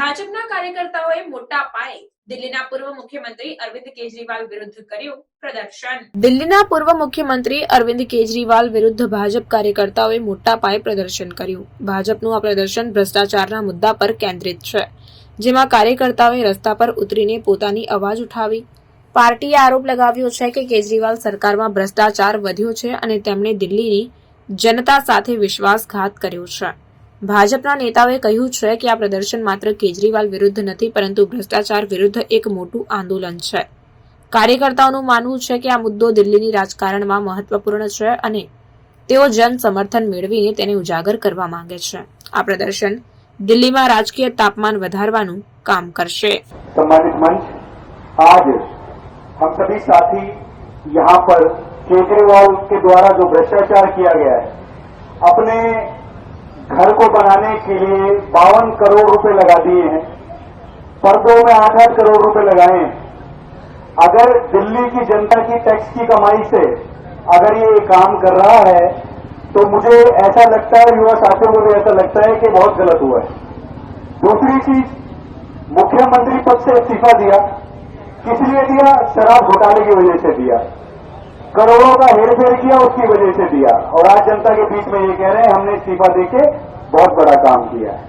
ભાજપના કાર્યકર્તાઓએ મોટા પાયે દિલ્હીના પૂર્વ મુખ્યમંત્રી અરવિંદ કેજરીવાલ વિરુદ્ધ કર્યું પ્રદર્શન. દિલ્હીના પૂર્વ મુખ્યમંત્રી અરવિંદ કેજરીવાલ વિરુદ્ધ ભાજપ કાર્યકર્તાઓએ મોટા પાયે પ્રદર્શન કર્યું. ભાજપનું આ પ્રદર્શન ભ્રષ્ટાચારના મુદ્દા પર કેન્દ્રિત છે, જેમાં કાર્યકર્તાઓએ રસ્તા પર ઉતરીને પોતાની અવાજ ઉઠાવી. પાર્ટીએ આરોપ લગાવ્યો છે કે કેજરીવાલ સરકારમાં ભ્રષ્ટાચાર વધ્યો છે અને તેમણે દિલ્હીની જનતા સાથે વિશ્વાસઘાત કર્યો છે. ભાજપના નેતાઓએ કહ્યું છે કે આ પ્રદર્શન માત્ર કેજરીવાલ વિરુદ્ધ નથી પરંતુ ભ્રષ્ટાચાર વિરુદ્ધ એક મોટું આંદોલન છે કાર્યકર્તાઓનું માનવું છે કે આ મુદ્દો દિલ્હીની રાજકારણમાં મહત્વપૂર્ણ છે અને તેઓ જન સમર્થન મેળવીને તેને ઉજાગર કરવા માંગે છે આ પ્રદર્શન દિલ્હીમાં રાજકીય તાપમાન વધારવાનું કામ કરશે सम्मानित मंच आज हम सभी साथी यहाँ पर केजरीवाल के द्वारा जो भ्रष्टाचार किया गया है अपने घर को बनाने के लिए बावन करोड़ रुपए लगा दिए हैं। पर्दों में आठ आठ करोड़ रुपए लगाए हैं। अगर दिल्ली की जनता की टैक्स की कमाई से अगर ये काम कर रहा है तो मुझे ऐसा लगता है, युवा साथियों को भी ऐसा लगता है कि बहुत गलत हुआ है। दूसरी चीज़, मुख्यमंत्री पद से इस्तीफा दिया। किस लिए दिया? शराब घोटाले की वजह से दिया। करोड़ों का हेरफेर किया उसकी वजह से दिया और आज जनता के बीच में ये कह रहे हैं हमने इस्तीफा देके बहुत बड़ा काम किया है